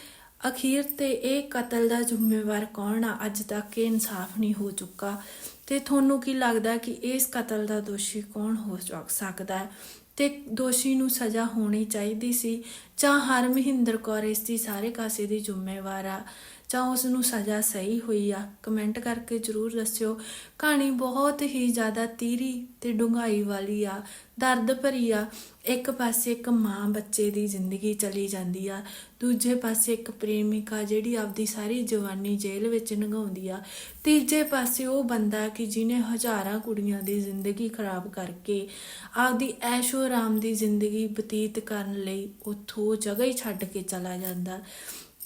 [SPEAKER 1] ਅਖੀਰ ਤੇ ਇਹ ਕਤਲ ਦਾ ਜ਼ਿੰਮੇਵਾਰ ਕੌਣ ਆ? ਅੱਜ ਤੱਕ ਇਹ ਇਨਸਾਫ ਨਹੀਂ ਹੋ ਚੁੱਕਾ। ਤੇ ਤੁਹਾਨੂੰ ਕੀ ਲੱਗਦਾ ਕਿ ਇਸ ਕਤਲ ਦਾ ਦੋਸ਼ੀ ਕੌਣ ਹੋ ਚੁੱਕ ਸਕਦਾ ਹੈ? ਤੇ ਦੋਸ਼ੀ ਨੂੰ ਸਜ਼ਾ ਹੋਣੀ ਚਾਹੀਦੀ ਸੀ ਜਾਂ ਹਰ ਮਹਿੰਦਰ ਕੌਰ ਇਸ ਦੀ ਸਾਰੇ ਕਾਸੇ ਦੀ ਜ਼ਿੰਮੇਵਾਰ ਆ? ਜਾਂ ਉਸ ਨੂੰ ਸਜ਼ਾ ਸਹੀ ਹੋਈ ਆ ਕਮੈਂਟ ਕਰਕੇ ਜਰੂਰ ਦੱਸਿਓ। ਕਹਾਣੀ ਬਹੁਤ ਹੀ ਜ਼ਿਆਦਾ ਤੀਰੀ ਤੇ ਡੂੰਘਾਈ ਵਾਲੀ ਆ, ਦਰਦ ਭਰੀ ਆ। ਇੱਕ ਪਾਸੇ ਇੱਕ ਮਾਂ ਬੱਚੇ ਦੀ ਜ਼ਿੰਦਗੀ ਚਲੀ ਜਾਂਦੀ ਆ, ਦੂਜੇ ਪਾਸੇ ਇੱਕ ਪ੍ਰੇਮਿਕਾ ਜਿਹੜੀ ਆਪਦੀ ਸਾਰੀ ਜਵਾਨੀ ਜੇਲ੍ਹ ਵਿੱਚ ਲੰਘਾਉਂਦੀ ਆ। ਤੀਜੇ ਪਾਸੇ ਉਹ ਬੰਦਾ ਕਿ ਜਿਹਨੇ ਹਜ਼ਾਰਾਂ ਕੁੜੀਆਂ ਦੀ ਜ਼ਿੰਦਗੀ ਖਰਾਬ ਕਰਕੇ ਆਪਦੀ ਐਸ਼ੋ ਆਰਾਮ ਦੀ ਜ਼ਿੰਦਗੀ ਬਤੀਤ ਕਰਨ ਲਈ ਉੱਥੋਂ ਜਗ੍ਹਾ ਹੀ ਛੱਡ ਕੇ ਚਲਾ ਜਾਂਦਾ।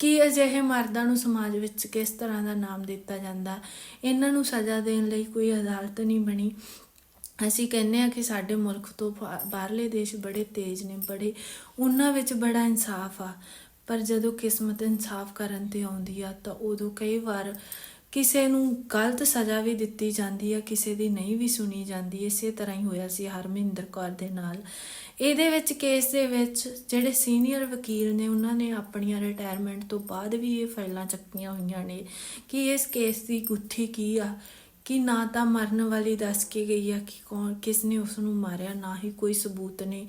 [SPEAKER 1] ਕਿ ਅਜਿਹੇ ਮਰਦਾਂ ਨੂੰ ਸਮਾਜ ਵਿੱਚ ਕਿਸ ਤਰ੍ਹਾਂ ਦਾ ਨਾਮ ਦਿੱਤਾ ਜਾਂਦਾ? ਇਹਨਾਂ ਨੂੰ ਸਜ਼ਾ ਦੇਣ ਲਈ ਕੋਈ ਅਦਾਲਤ ਨਹੀਂ ਬਣੀ। ਅਸੀਂ ਕਹਿੰਦੇ ਆ ਕਿ ਸਾਡੇ ਮੁਲਕ ਤੋਂ ਬਾਹਰਲੇ ਦੇਸ਼ ਬੜੇ ਤੇਜ਼ ਨੇ, ਬੜੇ, ਉਹਨਾਂ ਵਿੱਚ ਬੜਾ ਇਨਸਾਫ ਆ। ਪਰ ਜਦੋਂ ਕਿਸਮਤ ਇਨਸਾਫ ਕਰਨ ਤੇ ਆਉਂਦੀ ਆ, ਤਾਂ ਉਦੋਂ ਕਈ ਵਾਰ ਕਿਸੇ ਨੂੰ ਗਲਤ ਸਜ਼ਾ ਵੀ ਦਿੱਤੀ ਜਾਂਦੀ ਆ, ਕਿਸੇ ਦੀ ਨਹੀਂ ਵੀ ਸੁਣੀ ਜਾਂਦੀ, ਇਸੇ ਤਰ੍ਹਾਂ ਹੀ ਹੋਇਆ ਸੀ ਹਰਮਿੰਦਰ ਕੌਰ ਦੇ ਨਾਲ। ਇਹਦੇ ਵਿੱਚ ਕੇਸ ਦੇ ਵਿੱਚ ਜਿਹੜੇ ਸੀਨੀਅਰ ਵਕੀਲ ਨੇ, ਉਹਨਾਂ ਨੇ ਆਪਣੀਆਂ ਰਿਟਾਇਰਮੈਂਟ ਤੋਂ ਬਾਅਦ ਵੀ ਇਹ ਫਾਈਲਾਂ ਚੱਕੀਆਂ ਹੋਈਆਂ ਨੇ ਕਿ ਇਸ ਕੇਸ ਦੀ ਗੁੱਥੀ ਕੀ ਆ, ਕਿ ਨਾ ਤਾਂ ਮਰਨ ਵਾਲੀ ਦੱਸ ਕੇ ਗਈ ਆ ਕਿ ਕੌਣ ਕਿਸ ਨੇ ਉਸ ਨੂੰ ਮਾਰਿਆ, ਨਾ ਹੀ ਕੋਈ ਸਬੂਤ ਨੇ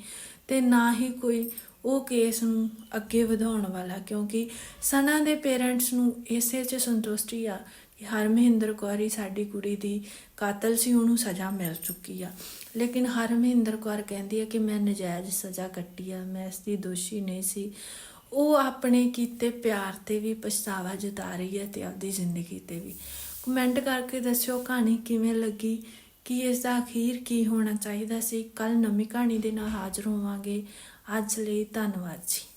[SPEAKER 1] ਤੇ ਨਾ ਹੀ ਕੋਈ ਉਹ ਕੇਸ ਨੂੰ ਅੱਗੇ ਵਧਾਉਣ ਵਾਲਾ, ਕਿਉਂਕਿ ਸਨਾ ਦੇ ਪੇਰੈਂਟਸ ਨੂੰ ਇਸੇ 'ਚ ਸੰਤੁਸ਼ਟੀ ਆ ਕਿ ਹਰਮਹਿੰਦਰ ਕੌਰ ਹੀ ਸਾਡੀ ਕੁੜੀ ਦੀ ਕਾਤਲ ਸੀ, ਉਹਨੂੰ ਸਜ਼ਾ ਮਿਲ ਚੁੱਕੀ ਆ। ਲੇਕਿਨ ਹਰਮਹਿੰਦਰ ਕੌਰ ਕਹਿੰਦੀ ਹੈ ਕਿ ਮੈਂ ਨਜਾਇਜ਼ ਸਜ਼ਾ ਕੱਟੀ ਆ, ਮੈਂ ਇਸ ਦੀ ਦੋਸ਼ੀ ਨਹੀਂ ਸੀ। ਉਹ ਆਪਣੇ ਕੀਤੇ ਪਿਆਰ ਤੇ ਵੀ ਪਛਤਾਵਾ ਜਤਾ ਰਹੀ ਹੈ ਤੇ ਆਪਦੀ ਜ਼ਿੰਦਗੀ ਤੇ ਵੀ। ਕਮੈਂਟ ਕਰਕੇ ਦੱਸਿਓ ਕਹਾਣੀ ਕਿਵੇਂ ਲੱਗੀ, ਕਿ ਇਸ ਦਾ ਅਖੀਰ ਕੀ ਹੋਣਾ ਚਾਹੀਦਾ ਸੀ। ਕੱਲ ਨਵੀਂ ਕਹਾਣੀ ਦੇ ਨਾਲ ਹਾਜ਼ਰ ਹੋਵਾਂਗੇ। ਅੱਜ ਲਈ ਧੰਨਵਾਦ ਜੀ।